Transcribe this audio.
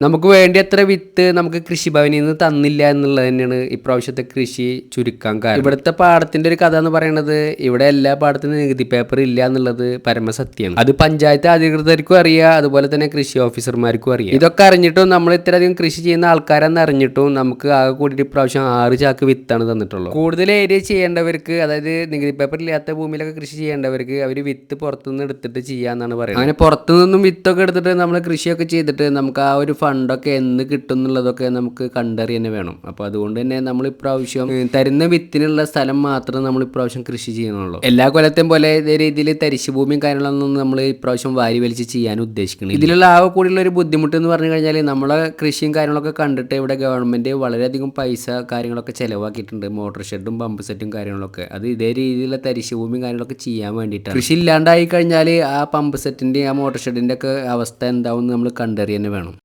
നമുക്ക് വേണ്ടത്ര വിത്ത് നമുക്ക് കൃഷിഭവനിൽ നിന്ന് തന്നില്ല എന്നുള്ളത് തന്നെയാണ് ഇപ്രാവശ്യത്തെ കൃഷി ചുരുക്കാൻ കാരണം. ഇവിടുത്തെ പാടത്തിന്റെ ഒരു കഥ എന്ന് പറയുന്നത് ഇവിടെ എല്ലാ പാടത്തിനും നികുതി പേപ്പർ ഇല്ല എന്നുള്ളത് പരമസത്യമാണ്. അത് പഞ്ചായത്ത് അധികൃതർക്കും അറിയാം അതുപോലെ തന്നെ കൃഷി ഓഫീസർമാർക്കും അറിയാം. ഇതൊക്കെ അറിഞ്ഞിട്ടും നമ്മൾ ഇത്രയധികം കൃഷി ചെയ്യുന്ന ആൾക്കാരെന്ന് അറിഞ്ഞിട്ടും നമുക്ക് ആകെ കൂടിയിട്ട് ഇപ്രാവശ്യം ആറ് ചാക്ക് വിത്താണ് തന്നിട്ടുള്ളത്. കൂടുതൽ ഏരിയ ചെയ്യേണ്ടവർക്ക് അതായത് നികുതി പേപ്പർ ഇല്ലാത്ത ഭൂമിയിലൊക്കെ കൃഷി ചെയ്യേണ്ടവർക്ക് അവർ വിത്ത് പുറത്തുനിന്ന് എടുത്തിട്ട് ചെയ്യാന്നാണ് പറയുന്നത്. അങ്ങനെ പുറത്തുനിന്നും വിത്തൊക്കെ എടുത്തിട്ട് നമ്മൾ കൃഷിയൊക്കെ ചെയ്തിട്ട് നമുക്ക് ആ ഒരു ഫണ്ടൊക്കെ എന്ന് കിട്ടും എന്നുള്ളതൊക്കെ നമുക്ക് കണ്ടറിയന്നെ വേണം. അപ്പോൾ അതുകൊണ്ട് തന്നെ നമ്മൾ ഇപ്രാവശ്യം തരുന്ന വിത്തിനുള്ള സ്ഥലം മാത്രം നമ്മൾ ഇപ്രാവശ്യം കൃഷി ചെയ്യണുള്ളൂ എല്ലാ കൊല്ലത്തെയും പോലെ ഇതേ രീതിയിൽ തരിശു ഭൂമിയും കാര്യങ്ങളൊന്നും നമ്മൾ ഇപ്രാവശ്യം വാരി വലിച്ച് ചെയ്യാൻ ഉദ്ദേശിക്കുന്നത് ഇതിലുള്ള ആകെ കൂടിയുള്ള ഒരു ബുദ്ധിമുട്ട് എന്ന് പറഞ്ഞു കഴിഞ്ഞാൽ നമ്മളെ കൃഷിയും കാര്യങ്ങളൊക്കെ കണ്ടിട്ട് ഇവിടെ ഗവൺമെന്റ് വളരെയധികം പൈസ കാര്യങ്ങളൊക്കെ ചെലവാക്കിയിട്ടുണ്ട്. മോട്ടോർ ഷെഡും പമ്പ് സെറ്റും കാര്യങ്ങളൊക്കെ. അത് ഇതേ രീതിയിലുള്ള തരിശു ഭൂമിയും കാര്യങ്ങളൊക്കെ ചെയ്യാൻ വേണ്ടിയിട്ടാണ്. കൃഷി ഇല്ലാണ്ടായി കഴിഞ്ഞാൽ ആ പമ്പ് സെറ്റിന്റെ ആ മോട്ടോർ ഷെഡിന്റെ ഒക്കെ അവസ്ഥ എന്താവും നമ്മൾ കണ്ടറിയന്നെ വേണം.